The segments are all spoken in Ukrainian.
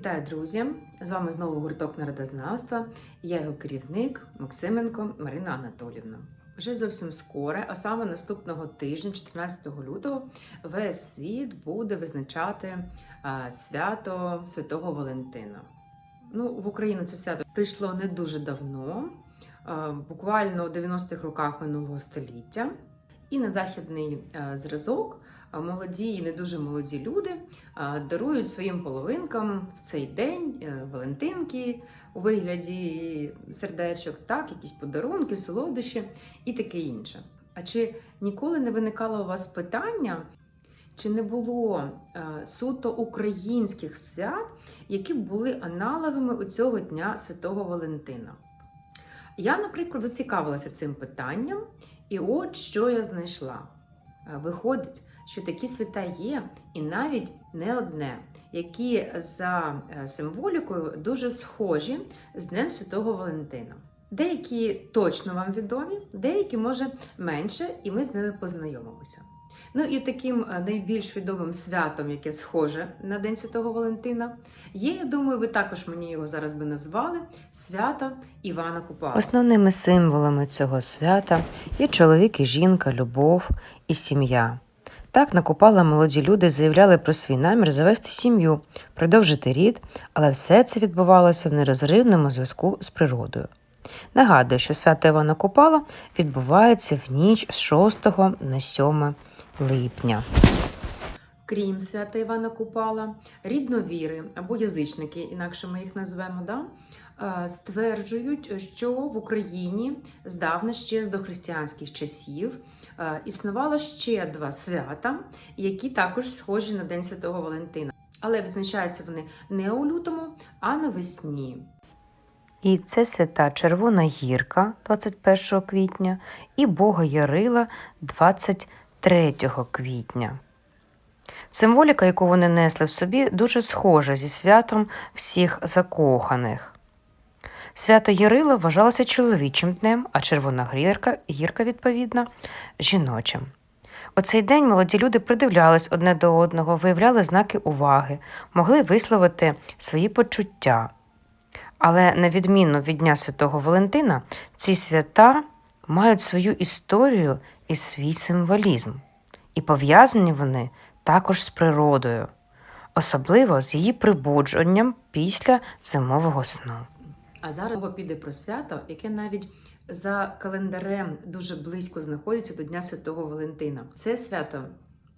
Вітаю, друзі! З вами знову гурток народознавства. Я його керівник Максименко Марина Анатолівна. Вже зовсім скоро, а саме наступного тижня, 14 лютого, весь світ буде визначати свято Святого Валентина. Ну, в Україну це свято прийшло не дуже давно, буквально у 90-х роках минулого століття. І на західний зразок молоді і не дуже молоді люди дарують своїм половинкам в цей день е, Валентинки у вигляді сердечок, так, якісь подарунки, солодощі і таке інше. А чи ніколи не виникало у вас питання, чи не було е, суто українських свят, які були аналогами у цього дня Святого Валентина? Я, наприклад, зацікавилася цим питанням, і от що я знайшла. Е, Виходить, що такі свята є, і навіть не одне, які за е, символікою дуже схожі з Днем Святого Валентина. Деякі точно вам відомі, деякі, може, менше, і ми з ними познайомимося. Ну і таким е, найбільш відомим святом, яке схоже на День Святого Валентина, є, я думаю, ви також мені його зараз би назвали свято Івана Купала. Основними символами цього свята є чоловік і жінка, любов і сім'я. Так на Купала молоді люди заявляли про свій намір завести сім'ю, продовжити рід, але все це відбувалося в нерозривному зв'язку з природою. Нагадую, що свято Івана Купала відбувається в ніч з 6 на 7 липня. крім свята Івана Купала, рідновіри або язичники, інакше ми їх назвемо, да? е, стверджують, що в Україні здавна ще з дохристиянських часів існувало ще два свята, які також схожі на День Святого Валентина. Але відзначаються вони не у лютому, а навесні. І це свята Червона гірка 21 квітня і Бога Ярила 23 квітня. Символіка, яку вони несли в собі, дуже схожа зі святом всіх закоханих. Свято Ярила вважалося чоловічим днем, а Червона гірка, гірка відповідно, жіночим. У цей день молоді люди придивлялись одне до одного, виявляли знаки уваги, могли висловити свої почуття. Але на відміну від Дня Святого Валентина, ці свята мають свою історію і свій символізм, і пов'язані вони також з природою, особливо з її прибудженням після зимового сну. А зараз мова піде про свято, яке навіть за календарем дуже близько знаходиться до Дня Святого Валентина. Це свято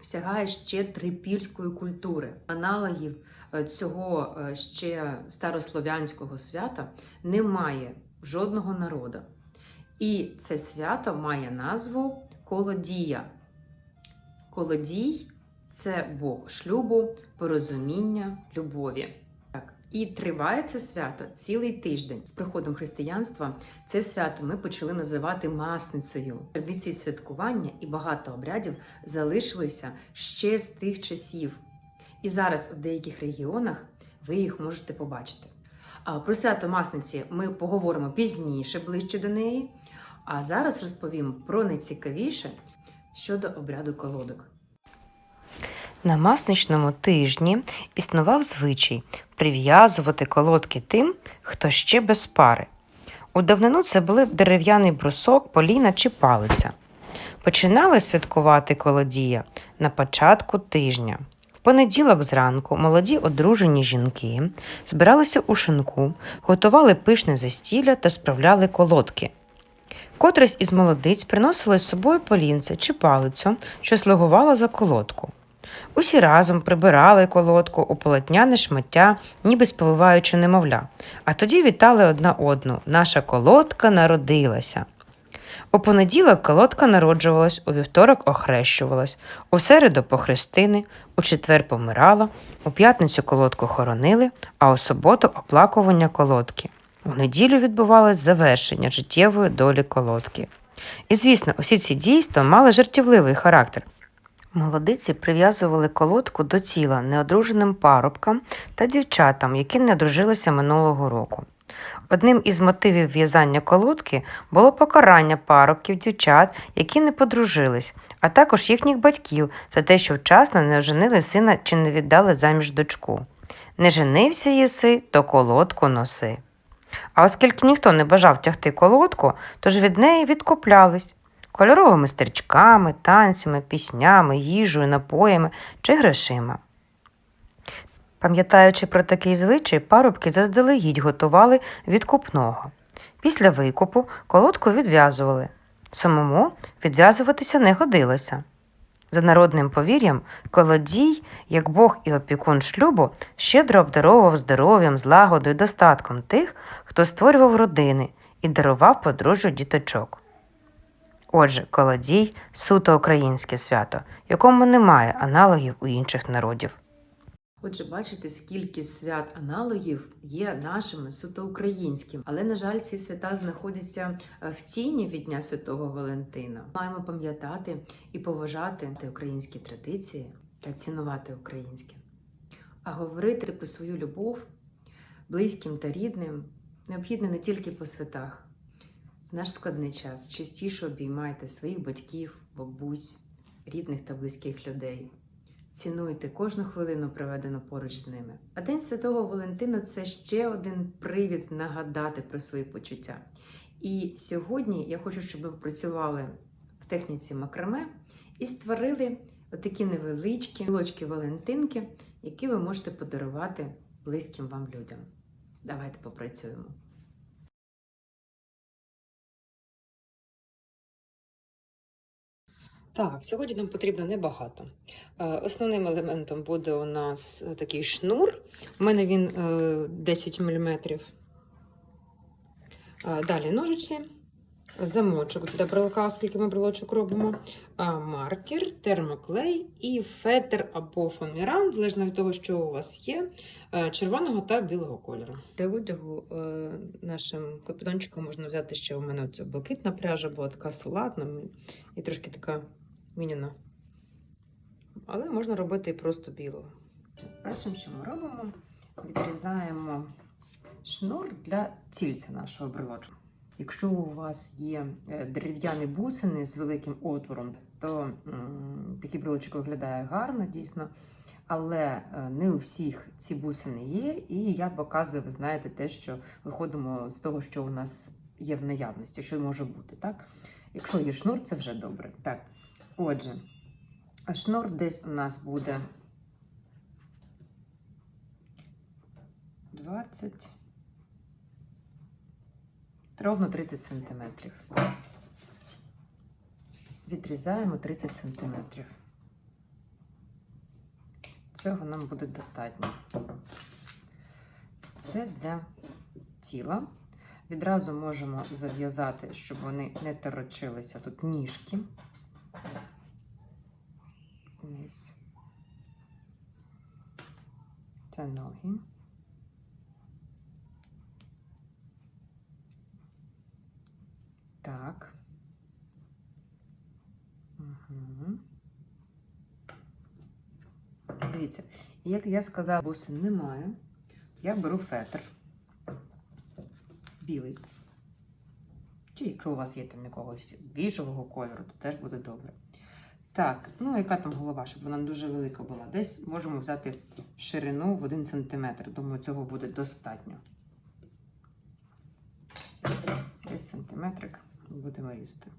сягає ще трипільської культури. Аналогів е, цього е, ще старослов'янського свята немає в жодного народу. І це свято має назву Колодія. Колодій це Бог шлюбу, порозуміння, любові. І триває це свято цілий тиждень. З приходом християнства це свято ми почали називати масницею. Традиції святкування і багато обрядів залишилися ще з тих часів. І зараз у деяких регіонах ви їх можете побачити. Про свято Масниці ми поговоримо пізніше, ближче до неї. А зараз розповім про найцікавіше щодо обряду колодок. На масничному тижні існував звичай прив'язувати колодки тим, хто ще без пари. У давнину це були дерев'яний брусок, поліна чи палиця. Починали святкувати колодія на початку тижня. В понеділок зранку молоді одружені жінки збиралися у шинку, готували пишне застілля та справляли колодки. Котрась із молодиць приносила з собою полінце чи палицю, що слугувала за колодку. Усі разом прибирали колодку у полотняне шмаття, ніби сповиваючи немовля, а тоді вітали одна одну. Наша колодка народилася. У понеділок колодка народжувалась, у вівторок охрещувалась, у середу похрестини, у четвер помирала, у п'ятницю колодку хоронили, а у суботу оплакування колодки. У неділю відбувалось завершення життєвої долі колодки. І, звісно, усі ці дійства мали жартівливий характер. Молодиці прив'язували колодку до тіла неодруженим парубкам та дівчатам, які не одружилися минулого року. Одним із мотивів в'язання колодки було покарання парубків дівчат, які не подружились, а також їхніх батьків за те, що вчасно не оженили сина чи не віддали заміж дочку. Не женився єси, то колодку носи. А оскільки ніхто не бажав тягти колодку, тож від неї відкуплялись кольоровими стрічками, танцями, піснями, їжею, напоями чи грошима. Пам'ятаючи про такий звичай, парубки заздалегідь готували відкупного. Після викупу колодку відв'язували. Самому відв'язуватися не годилося. За народним повір'ям, колодій, як Бог і опікун шлюбу, щедро обдаровував здоров'ям, злагодою, достатком тих, хто створював родини і дарував подружжю діточок. Отже, колодій суто українське свято, якому немає аналогів у інших народів. Отже, бачите, скільки свят аналогів є нашими суто українськими. Але, на жаль, ці свята знаходяться е, в тіні від Дня Святого Валентина. Маємо пам'ятати і поважати українські традиції та цінувати українське. А говорити про свою любов близьким та рідним необхідно не тільки по святах. В наш складний час частіше обіймайте своїх батьків, бабусь, рідних та близьких людей. Цінуйте кожну хвилину, проведену поруч з ними. А День Святого Валентина це ще один привід нагадати про свої почуття. І сьогодні я хочу, щоб ви працювали в техніці макраме і створили отакі невеличкі лочки Валентинки, які ви можете подарувати близьким вам людям. Давайте попрацюємо. Так, сьогодні нам потрібно небагато. Е, Основним елементом буде у нас е, такий шнур. У мене він е, 10 мм. Далі ножиці, замочок для брелка, оскільки ми брелочок робимо, маркер, термоклей і фетр або фоаміран, залежно від того, що у вас є, е, червоного та білого кольору. Для одягу е, нашим капітончиком можна взяти ще у мене блакитна пряжа, була така салатна і трошки така міняна. Але можна робити і просто білого. Першим, що ми робимо, відрізаємо шнур для цільця нашого брелочку. Якщо у вас є е, дерев'яні бусини з великим отвором, то м, такий брелочок виглядає гарно, дійсно. Але е, не у всіх ці бусини є, і я показую, ви знаєте, те, що виходимо з того, що у нас є в наявності, що може бути. Так? Якщо є шнур, це вже добре. Так. Отже, шнур десь у нас буде 20, ровно 30 сантиметрів. Відрізаємо 30 сантиметрів. Цього нам буде достатньо. Це для тіла. Відразу можемо зав'язати, щоб вони не торочилися тут ніжки. Це ноги. Так. Угу. Дивіться, як я сказала, бусин немає. Я беру фетр білий. Чи якщо у вас є там якогось біжевого кольору, то теж буде добре. Так, ну яка там голова, щоб вона не дуже велика була. Десь можемо взяти ширину в 1 см. Думаю, цього буде достатньо. Десь сантиметрик будемо різати.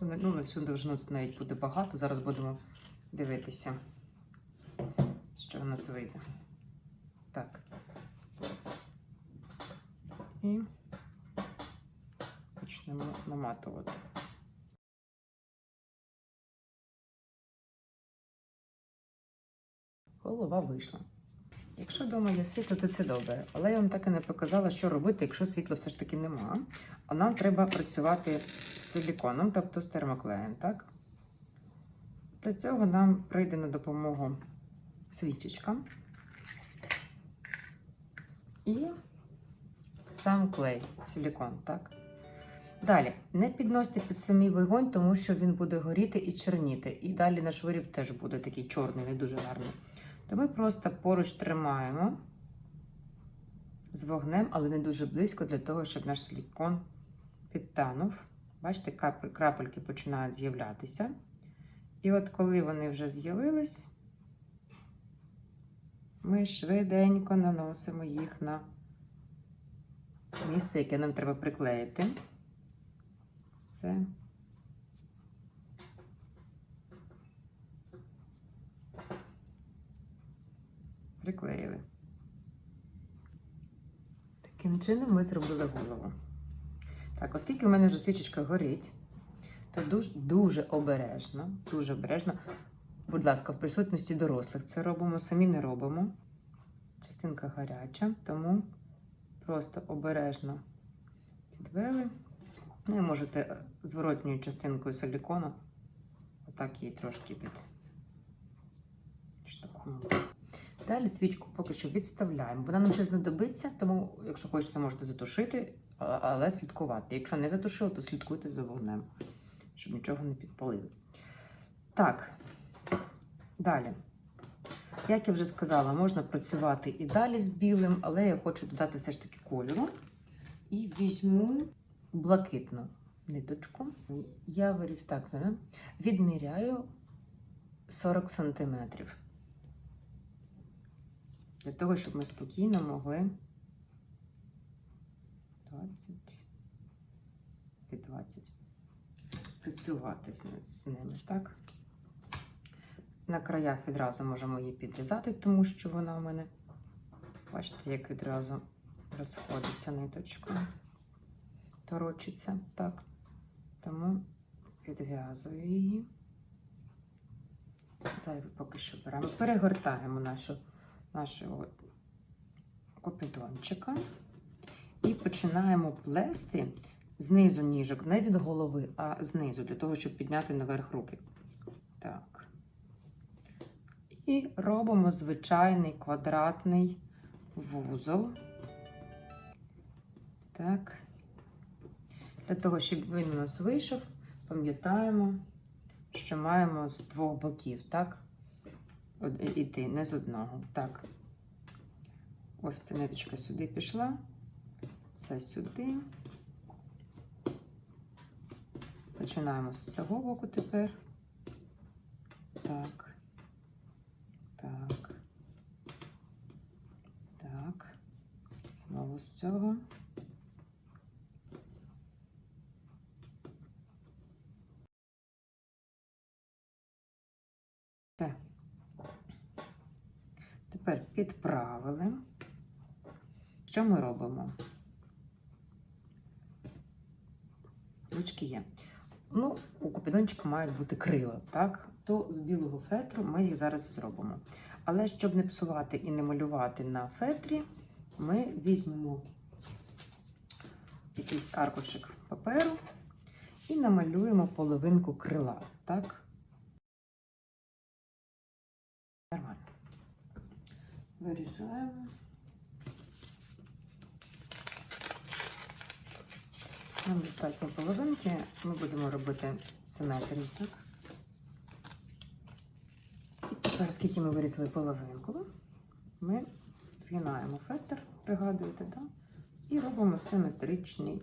Ну, на всю довжину це навіть буде багато. Зараз будемо дивитися, що в нас вийде. Так. І наматувати. Голова вийшла. Якщо вдома є світло, то це добре. Але я вам так і не показала, що робити, якщо світла все ж таки нема. А нам треба працювати з силіконом, тобто з термоклеєм, так? Для цього нам прийде на допомогу свічечка і сам клей, силікон, так? Далі, не підносьте під самий вогонь, тому що він буде горіти і чорніти. І далі наш виріб теж буде такий чорний, не дуже гарний. То ми просто поруч тримаємо з вогнем, але не дуже близько, для того, щоб наш силікон підтанув. Бачите, крапельки починають з'являтися. І от коли вони вже з'явились, ми швиденько наносимо їх на місце, яке нам треба приклеїти. Все. Приклеїли. Таким чином ми зробили голову. Так, оскільки в мене вже свічечка горить, то дуже, дуже обережно, дуже обережно. Будь ласка, в присутності дорослих це робимо, самі не робимо. Частинка гаряча, тому просто обережно підвели. Ну і можете е, зворотньою частинкою силікону отак її трошки під. Далі свічку поки що відставляємо. Вона нам ще знадобиться, тому, якщо хочете, можете затушити, але слідкувати. Якщо не затушили, то слідкуйте за вогнем, щоб нічого не підпалили. Так, далі. Як я вже сказала, можна працювати і далі з білим, але я хочу додати все ж таки кольору. І візьму блакитну ниточку. Я виріз так, да? відміряю 40 сантиметрів. Для того, щоб ми спокійно могли 20 і 20 працювати з, ними, так? На краях відразу можемо її підрізати, тому що вона у мене, бачите, як відразу розходиться ниточкою, торочиться, так. Тому підв'язую її. Зайву поки що беремо. Перегортаємо нашу, нашого копідончика і починаємо плести знизу ніжок, не від голови, а знизу, для того, щоб підняти наверх руки. Так. І робимо звичайний квадратний вузол. Так. Для того, щоб він у нас вийшов, пам'ятаємо, що маємо з двох боків, так? Іти, не з одного. Так. Ось ця ниточка сюди пішла. Це сюди. Починаємо з цього боку тепер. Так. Так. Так. Знову з цього. Все. Тепер підправили. Що ми робимо? Ручки є. Ну, у купідончика мають бути крила, так? То з білого фетру ми їх зараз зробимо. Але щоб не псувати і не малювати на фетрі, ми візьмемо якийсь аркушик паперу і намалюємо половинку крила, так? Нормально. Вирізаємо. Нам достатньо половинки. Ми будемо робити симетрію, так? Тепер, скільки ми вирізали половинку, ми згинаємо фетр, пригадуєте, так? І робимо симетричні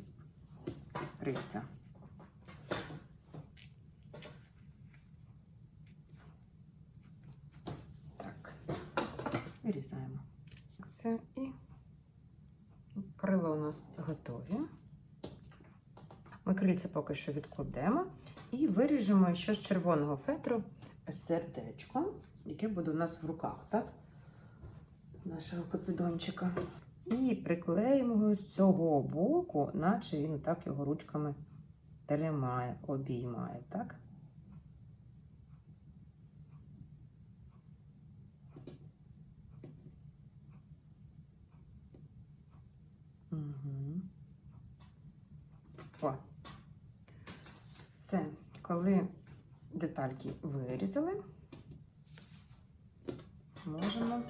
крильця. Так, вирізаємо. Все, і крила у нас готові. Ми крильця поки що відкладемо і виріжемо ще з червоного фетру сердечко, яке буде у нас в руках, так? Нашого капідончика. І приклеїмо його з цього боку, наче він так його ручками тримає, обіймає, так? Угу. О. Все, коли детальки вирізали, можемо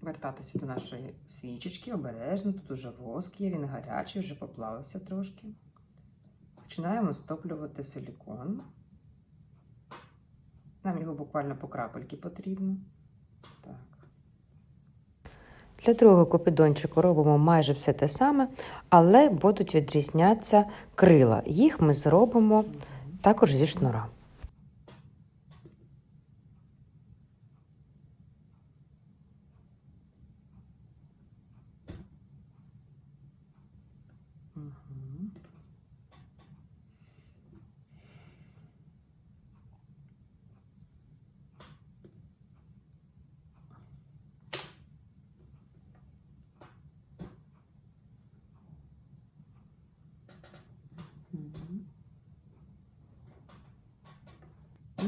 вертатися до нашої свічечки обережно. Тут уже воск є, він гарячий, вже поплавився трошки. Починаємо стоплювати силікон. Нам його буквально по крапельки потрібно. Для другого купідончику робимо майже все те саме, але будуть відрізнятися крила. Їх ми зробимо також зі шнура.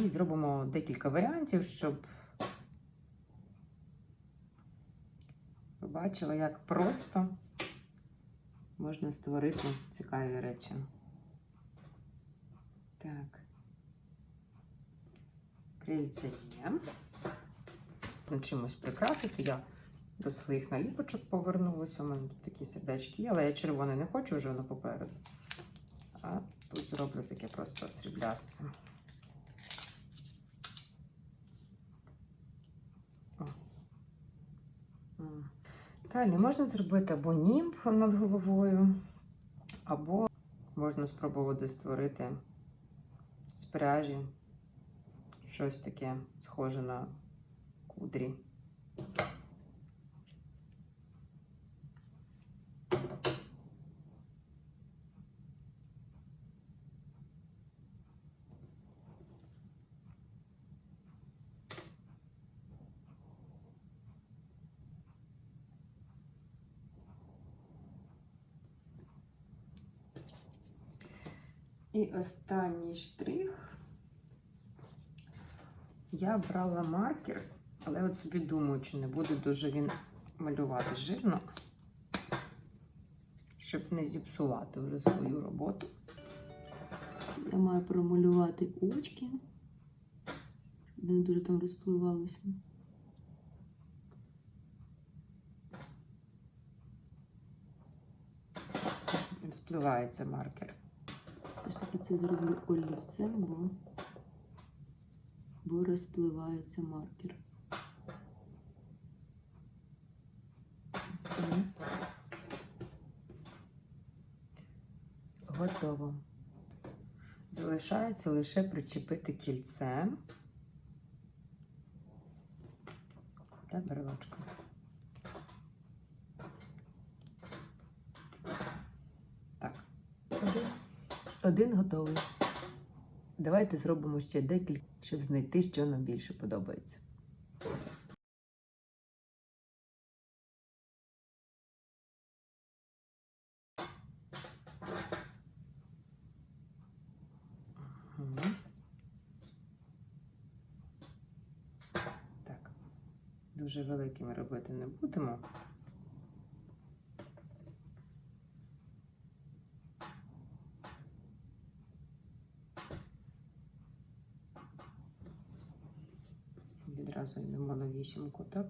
І зробимо декілька варіантів, щоб ви бачили, як просто можна створити цікаві речі. Так. Крильце є. Чимось прикрасити. Я до своїх наліпочок повернулася. У мене тут такі сердечки є, але я червоне не хочу вже воно попереду. А тут зроблю таке просто сріблясте. О. М. Далі можна зробити або німб над головою, або можна спробувати створити з пряжі щось таке схоже на кудрі. І останній штрих. Я брала маркер, але от собі думаю, чи не буде дуже він малювати жирно, щоб не зіпсувати вже свою роботу. Я маю промалювати очки, щоб вони дуже там розпливалися. Розпливається маркер. Таки це зроблю олівцем, бо, бо розпливається маркер. Готово. Залишається лише причепити кільце та брелочка. Так. Один. Один готовий. Давайте зробимо ще декілька, щоб знайти, що нам більше подобається. Так. Дуже великими робити не будемо. Відразу йдемо на вісімку, так?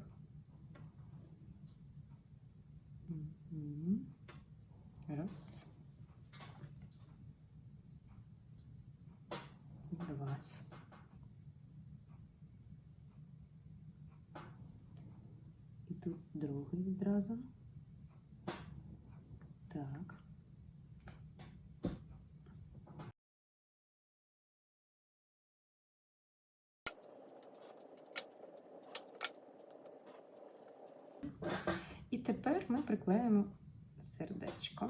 Мгм. Раз. Два. І тут другий відразу. Так. Ми приклеїмо сердечко.